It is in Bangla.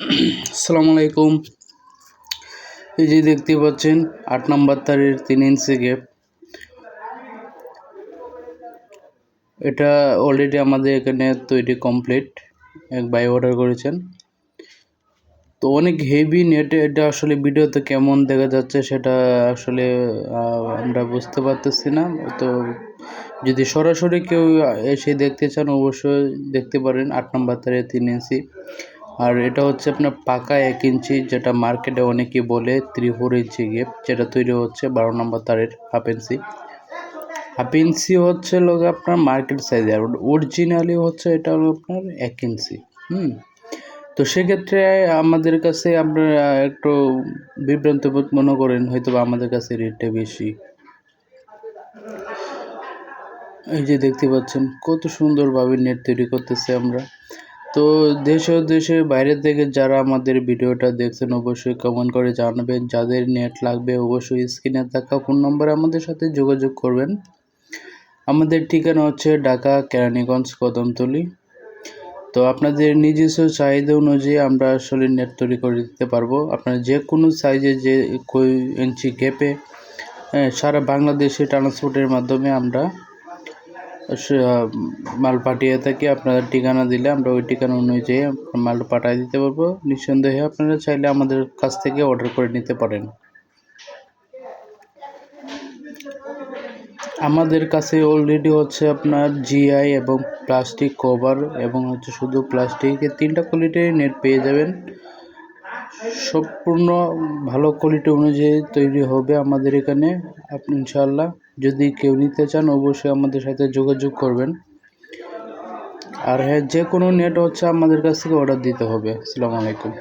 আসসালামু আলাইকুম এই যে দেখতে পাচ্ছেন, আট নম্বর তারের তিন ইঞ্চি গ্যাপ এটা অলরেডি আমাদের এখানে তৈরি কমপ্লিট এক বাই অর্ডার করেছেন। তো অনেক হেভি নেট এটা আসলে ভিডিওতে কেমন দেখা যাচ্ছে সেটা আসলে আমরা বুঝতে পারতেছি না। তো যদি সরাসরি কেউ এসে দেখতে চান, অবশ্যই দেখতে পারেন আট নম্বর তারের তিন ইঞ্চি। আর এটা হচ্ছে আপনার পাকা এক ইঞ্চি, যেটা মার্কেটে অনেকে বলে থ্রি ফোর ইঞ্চি গেপ যেটা তৈরি হচ্ছে বারো নম্বর তারের হাফ ইঞ্চি। হাফ ইঞ্চি হচ্ছে লোক আপনার মার্কেট সাইজ আর অরিজিনালি হচ্ছে এটা হলো আপনার এক ইঞ্চি, হুম। তো সেক্ষেত্রে আমাদের কাছে আপনারা একটু বিভ্রান্ত বোধ মনে করেন হয়তো আমাদের কাছে রেটটা বেশি। এই যে দেখতে পাচ্ছেন, কত সুন্দরভাবে নেট তৈরি করতেছে আমরা। তো দেশ ও দেশের বাইরে থেকে যারা আমাদের ভিডিওটা দেখছেন, অবশ্যই কমেন্ট করে জানাবেন। যাদের নেট লাগবে, অবশ্যই স্ক্রিনে থাকা ফোন নম্বরে আমাদের সাথে যোগাযোগ করবেন। আমাদের ঠিকানা হচ্ছে ঢাকা কেরানীগঞ্জ কদমতলি। তো আপনাদের নিজস্ব চাহিদা অনুযায়ী আমরা আসলে নেট তৈরি করে দিতে পারব। আপনারা যে কোনো সাইজে যে কই ইঞ্চি গ্যাপে সারা বাংলাদেশে ট্রান্সপোর্টের মাধ্যমে আমরা মাল পাঠিয়ে থাকি আপনাদের ঠিকানা দিলে আমরা ওই ঠিকানা অনুযায়ী আপনার মাল পাঠিয়ে দিতে পারব। নিঃসন্দেহে আপনারা চাইলে আমাদের কাছ থেকে অর্ডার করে নিতে পারেন। আমাদের কাছে অলরেডি হচ্ছে আপনার জিআই এবং প্লাস্টিক কভার এবং হচ্ছে শুধু প্লাস্টিকের তিনটা কোয়ালিটির নেট পেয়ে যাবেন। সম্পূর্ণ ভালো কোয়ালিটি অনুযায়ী তৈরি হবে আমাদের এখানে আপনি ইনশাল্লাহ যদি কেউ নিতে চান, অবশ্যই আমাদের সাথে যোগাযোগ করবেন। আর হ্যাঁ যে কোনো নেট হচ্ছে আমাদের কাছ থেকে অর্ডার দিতে হবে। আসসালামু আলাইকুম।